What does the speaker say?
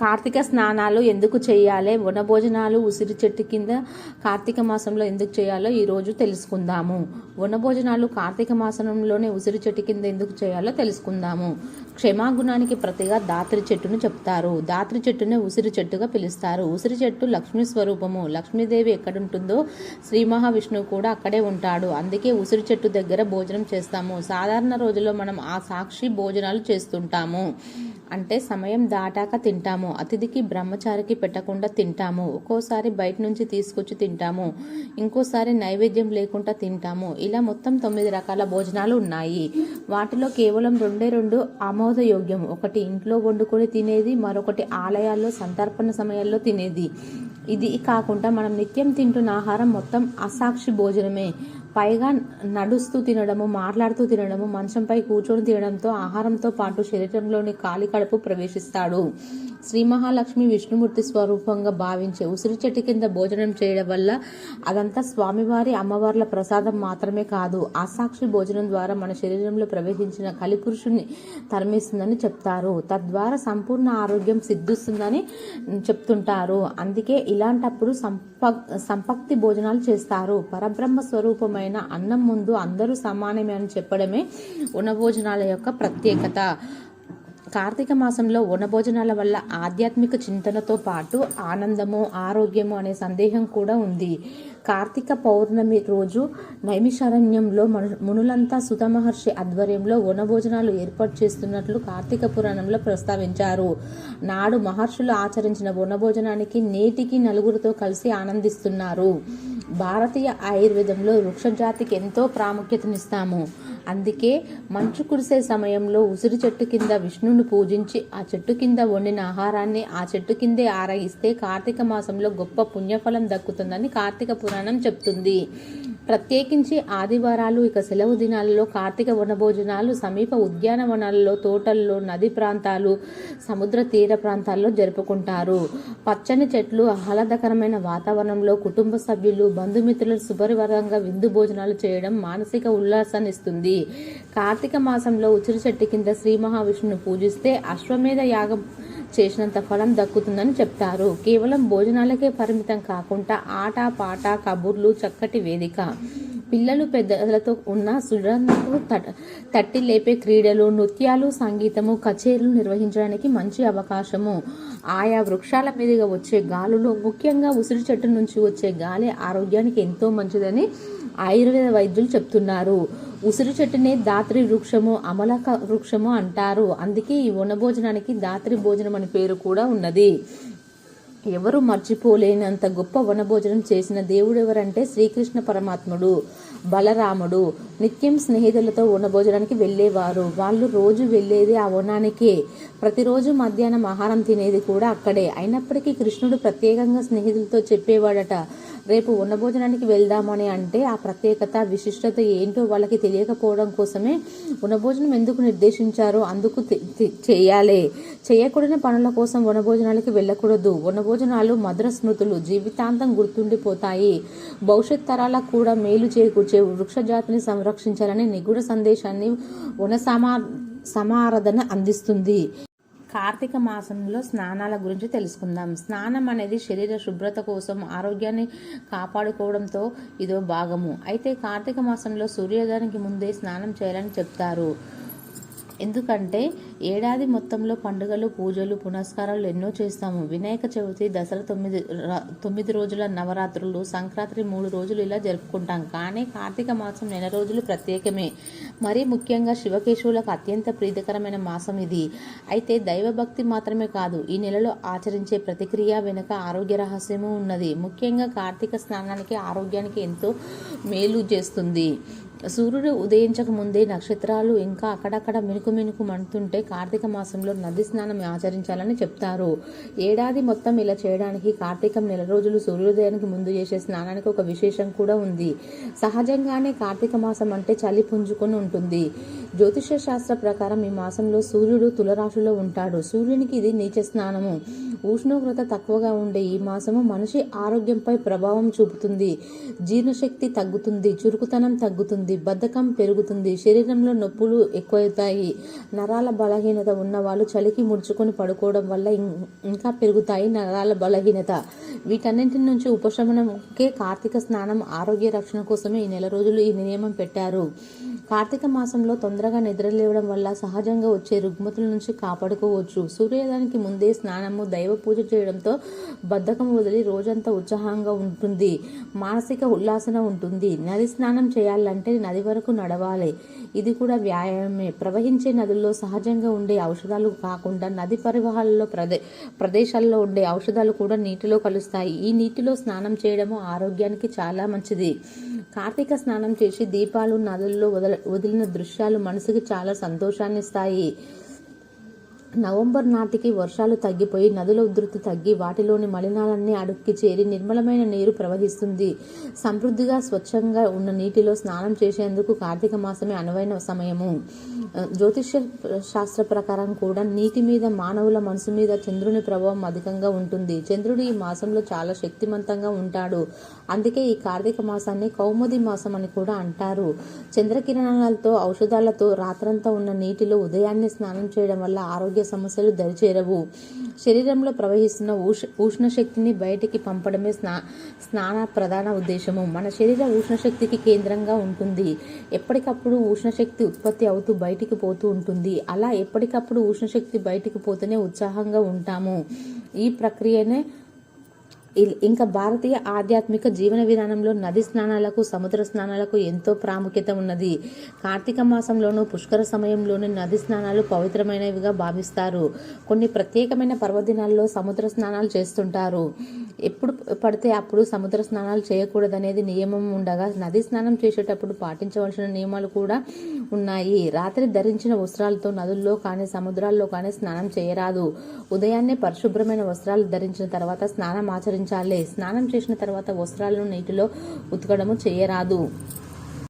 కార్తీక స్నానాలు ఎందుకు చేయాలి? వనభోజనాలు ఉసిరి చెట్టు కింద కార్తీక మాసంలో ఎందుకు చేయాలో ఈరోజు తెలుసుకుందాము. వనభోజనాలు కార్తీక మాసంలోనే ఉసిరి చెట్టు కింద ఎందుకు చేయాలో తెలుసుకుందాము. క్షమాగుణానికి ప్రతిగా దాత్రి చెట్టును చెప్తారు. దాత్రి చెట్టునే ఉసిరి చెట్టుగా పిలుస్తారు. ఉసిరి చెట్టు లక్ష్మీ స్వరూపము. లక్ష్మీదేవి ఎక్కడుంటుందో శ్రీ మహావిష్ణువు కూడా అక్కడే ఉంటాడు. అందుకే ఉసిరి చెట్టు దగ్గర భోజనం చేస్తాము. సాధారణ రోజుల్లో మనం ఆ సాక్షి భోజనాలు చేస్తుంటాము. అంటే సమయం దాటాక తింటాము. అతిథికి బ్రహ్మచారికి పెట్టకుండా తింటాము. ఒక్కోసారి బయట నుంచి తీసుకొచ్చి తింటాము. ఇంకోసారి నైవేద్యం లేకుండా తింటాము. ఇలా మొత్తం తొమ్మిది రకాల భోజనాలు ఉన్నాయి. వాటిలో కేవలం రెండే రెండు ఆమోదయోగ్యం. ఒకటి ఇంట్లో వండుకొని తినేది మరొకటి ఆలయాల్లో సంతర్పణ సమయాల్లో తినేది. ఇది కాకుండా మనం నిత్యం తింటున్న ఆహారం మొత్తం అసాక్షి భోజనమే. పైగా నడుస్తూ తినడము మాట్లాడుతూ తినడము మంచంపై కూర్చొని తినడంతో ఆహారంతో పాటు శరీరంలోని కాలి కడుపు ప్రవేశిస్తాడు. శ్రీ మహాలక్ష్మి విష్ణుమూర్తి స్వరూపంగా భావించే ఉసిరి చెట్టు కింద భోజనం చేయడం వల్ల అదంతా స్వామివారి అమ్మవార్ల ప్రసాదం మాత్రమే కాదు ఆసాక్షి భోజనం ద్వారా మన శరీరంలో ప్రవేశించిన కలిపురుషుని తరిమేస్తుందని చెప్తారు. తద్వారా సంపూర్ణ ఆరోగ్యం సిద్ధిస్తుందని చెప్తుంటారు. అందుకే ఇలాంటప్పుడు సంప సంపక్తి భోజనాలు చేస్తారు. పరబ్రహ్మ స్వరూపమైన అన్నం ముందు అందరూ సమానమే అని చెప్పడమే ఉణభోజనాల యొక్క ప్రత్యేకత. కార్తీక మాసంలో వనభోజనాల వల్ల ఆధ్యాత్మిక చింతనతో పాటు ఆనందము ఆరోగ్యము అనే సందేహం కూడా ఉంది. కార్తీక పౌర్ణమి రోజు నైమిషారణ్యంలో మను మునులంతా సుత మహర్షి ఆధ్వర్యంలో వనభోజనాలు ఏర్పాటు చేస్తున్నట్లు కార్తీక పురాణంలో ప్రస్తావించారు. నాడు మహర్షులు ఆచరించిన వనభోజనానికి నేటికి నలుగురితో కలిసి ఆనందిస్తున్నారు. భారతీయ ఆయుర్వేదంలో వృక్షజాతికి ఎంతో ప్రాముఖ్యతనిస్తాము. అందుకే మంచు కురిసే సమయంలో ఉసిరి చెట్టు కింద విష్ణుని పూజించి ఆ చెట్టు కింద వండిన ఆహారాన్ని ఆ చెట్టు కిందే ఆరగిస్తే కార్తీక మాసంలో గొప్ప పుణ్యఫలం దక్కుతుందని కార్తీక పురాణం చెప్తుంది. ప్రత్యేకించి ఆదివారాలు ఇక సెలవు దినాలలో కార్తీక వనభోజనాలు సమీప ఉద్యానవనాలలో తోటల్లో నది ప్రాంతాలు సముద్ర తీర ప్రాంతాల్లో జరుపుకుంటారు. పచ్చని చెట్లు ఆహ్లాదకరమైన వాతావరణంలో కుటుంబ సభ్యులు బంధుమిత్రులు శుభరివరంగా విందు భోజనాలు చేయడం మానసిక ఉల్లాసాన్ని ఇస్తుంది. కార్తీక మాసంలో ఉచిరి చెట్టు కింద శ్రీ మహావిష్ణును పూజిస్తే అశ్వమేధ యాగం చేసినంత ఫలం దక్కుతుందని చెప్తారు. కేవలం భోజనాలకే పరిమితం కాకుండా ఆట పాట కబుర్లు చక్కటి వేదిక. పిల్లలు పెద్దలతో ఉన్న సురణకు తట్ తట్టి లేపే క్రీడలు నృత్యాలు సంగీతము కచేరీలు నిర్వహించడానికి మంచి అవకాశము. ఆయా వృక్షాల మీదుగా వచ్చే గాలులు ముఖ్యంగా ఉసిరి చెట్టు నుంచి వచ్చే గాలి ఆరోగ్యానికి ఎంతో మంచిదని ఆయుర్వేద వైద్యులు చెప్తున్నారు. ఉసిరి చెట్టునే దాత్రి వృక్షము అమలక వృక్షము అంటారు. అందుకే ఈ వనభోజనానికి దాత్రి భోజనం అని పేరు కూడా ఉన్నది. ఎవరు మర్చిపోలేనంత గొప్ప వనభోజనం చేసిన దేవుడు ఎవరంటే శ్రీకృష్ణ పరమాత్ముడు బలరాముడు. నిత్యం స్నేహితులతో వనభోజనానికి వెళ్ళేవారు. వాళ్ళు రోజు వెళ్ళేది ఆ వనానికే. ప్రతిరోజు మధ్యాహ్నం ఆహారం తినేది కూడా అక్కడే. అయినప్పటికీ కృష్ణుడు ప్రత్యేకంగా స్నేహితులతో చెప్పేవాడట రేపు వనభోజనానికి వెళ్దామని అంటే ఆ ప్రత్యేకత విశిష్టత ఏంటో వాళ్ళకి తెలియకపోవడం కోసమే వనభోజనం ఎందుకు నిర్దేశించారో అందుకు చేయాలి. చేయకూడని పనుల కోసం వనభోజనాలకి వెళ్ళకూడదు. వనభోజనాలు మధుర స్మృతులు జీవితాంతం గుర్తుండిపోతాయి. భవిష్యత్ తరాలకు కూడా మేలు చేకూర్చే వృక్షజాతిని సంరక్షించాలని నిగూఢ సందేశాన్ని వన సమా సమారాధన అందిస్తుంది. కార్తీక మాసంలో స్నానాల గురించి తెలుసుకుందాం. స్నానం అనేది శరీర శుభ్రత కోసం ఆరోగ్యాన్ని కాపాడుకోవడంతో ఇదో భాగము. అయితే కార్తీక మాసంలో సూర్యోదయానికి ముందే స్నానం చేయాలని చెప్తారు. ఎందుకంటే ఏడాది మొత్తంలో పండుగలు పూజలు పునస్కారాలు ఎన్నో చేస్తాము. వినాయక చవితి దసరా తొమ్మిది తొమ్మిది రోజుల నవరాత్రులు సంక్రాంతి మూడు రోజులు ఇలా జరుపుకుంటాం. కానీ కార్తీక మాసం నెల రోజులు ప్రత్యేకమే. మరీ ముఖ్యంగా శివకేశవులకు అత్యంత ప్రీతికరమైన మాసం ఇది. అయితే దైవభక్తి మాత్రమే కాదు ఈ నెలలో ఆచరించే ప్రతిక్రియ వెనుక ఆరోగ్య రహస్యము ఉన్నది. ముఖ్యంగా కార్తీక స్నానానికి ఆరోగ్యానికి ఎంతో మేలు చేస్తుంది. సూర్యుడు ఉదయించక ముందే నక్షత్రాలు ఇంకా అక్కడక్కడ మినుకు మినుకు మండుతుంటే కార్తీక మాసంలో నది స్నానం ఆచరించాలని చెప్తారు. ఏడాది మొత్తం ఇలా చేయడానికి కార్తీకం నెల రోజులు సూర్యోదయానికి ముందు చేసే స్నానానికి ఒక విశేషం కూడా ఉంది. సహజంగానే కార్తీక మాసం అంటే చలి పుంజుకొని ఉంటుంది. జ్యోతిష శాస్త్ర ప్రకారం ఈ మాసంలో సూర్యుడు తులరాశిలో ఉంటాడు. సూర్యునికి ఇది నీచ స్నానము. ఉష్ణోగ్రత తక్కువగా ఉండే ఈ మాసము మనిషి ఆరోగ్యంపై ప్రభావం చూపుతుంది. జీర్ణశక్తి తగ్గుతుంది. చురుకుతనం తగ్గుతుంది. అవుతుంది బద్ధకం పెరుగుతుంది శరీరంలో నొప్పులు ఎక్కువవుతాయి నరాల బలహీనత ఉన్న వాళ్ళు చలికి ముడుచుకొని పడుకోవడం వల్ల ఇంకా పెరుగుతాయి నరాల బలహీనత. వీటన్నింటి నుంచి ఉపశమనంకే కార్తీక స్నానం ఆరోగ్య రక్షణ కోసమే ఈ నెల రోజులు ఈ నియమం పెట్టారు. కార్తీక మాసంలో తొందరగా నిద్రలేవడం వల్ల సహజంగా వచ్చే రుగ్మతుల నుంచి కాపాడుకోవచ్చు. సూర్యోదయానికి ముందే స్నానము దైవ పూజ చేయడంతో బద్ధకం వదిలి రోజంతా ఉత్సాహంగా ఉంటుంది. మానసిక ఉల్లాసన ఉంటుంది. నది స్నానం చేయాలంటే నది వరకు నడవాలి. ఇది కూడా వ్యాయామమే. ప్రవహించే నదుల్లో సహజంగా ఉండే ఔషధాలు కాకుండా నది పరివాహాలలో ప్రదే ప్రదేశాల్లో ఉండే ఔషధాలు కూడా నీటిలో కలుస్తాయి. ఈ నీటిలో స్నానం చేయడము ఆరోగ్యానికి చాలా మంచిది. కార్తీక స్నానం చేసి దీపాలు నదుల్లో వదల వదిలిన దృశ్యాలు మనసుకి చాలా సంతోషాన్ని ఇస్తాయి నవంబర్ నాటికి వర్షాలు తగ్గిపోయి నదుల ఉధృతి తగ్గి వాటిలోని మలినాలన్నీ అడుక్కి చేరి నిర్మలమైన నీరు ప్రవహిస్తుంది. సమృద్ధిగా స్వచ్ఛంగా ఉన్న నీటిలో స్నానం చేసేందుకు కార్తీక మాసమే అనువైన సమయము. జ్యోతిష్య శాస్త్ర ప్రకారం కూడా నీటి మీద మానవుల మనసు మీద చంద్రుని ప్రభావం అధికంగా ఉంటుంది. చంద్రుడు ఈ మాసంలో చాలా శక్తివంతంగా ఉంటాడు. అందుకే ఈ కార్తీక మాసాన్ని కౌముది మాసం అని కూడా అంటారు. చంద్రకిరణాలతో ఔషధాలతో రాత్రంతా ఉన్న నీటిలో ఉదయాన్నే స్నానం చేయడం వల్ల ఆరోగ్య సమస్యలు దరిచేరవు. శరీరంలో ప్రవహిస్తున్న ఉష్ ఉష్ణ శక్తిని బయటికి పంపడమే స్నా స్నాన ప్రధాన ఉద్దేశము. మన శరీర ఉష్ణశక్తికి కేంద్రంగా ఉంటుంది. ఎప్పటికప్పుడు ఉష్ణశక్తి ఉత్పత్తి అవుతూ బయట బయటికి పోతూ ఉంటుంది. అలా ఎప్పటికప్పుడు ఉష్ణశక్తి బయటికి పోతేనే ఉత్సాహంగా ఉంటాము. ఈ ప్రక్రియనే ఇంకా భారతీయ ఆధ్యాత్మిక జీవన విధానంలో నది స్నానాలకు సముద్ర స్నానాలకు ఎంతో ప్రాముఖ్యత ఉన్నది. కార్తీక మాసంలోనూ పుష్కర సమయంలోనూ నది స్నానాలు పవిత్రమైనవిగా భావిస్తారు. కొన్ని ప్రత్యేకమైన పర్వదినాల్లో సముద్ర స్నానాలు చేస్తుంటారు. ఎప్పుడు పడితే అప్పుడు సముద్ర స్నానాలు చేయకూడదనేది నియమం ఉండగా నది స్నానం చేసేటప్పుడు పాటించవలసిన నియమాలు కూడా ఉన్నాయి. రాత్రి ధరించిన వస్త్రాలతో నదుల్లో కానీ సముద్రాల్లో కానీ స్నానం చేయరాదు. ఉదయాన్నే పరిశుభ్రమైన వస్త్రాలు ధరించిన తర్వాత స్నానం ఆచరించాలి. స్నానం చేసిన తర్వాత వస్త్రాలను నీటిలో ఉతకడము చేయరాదు.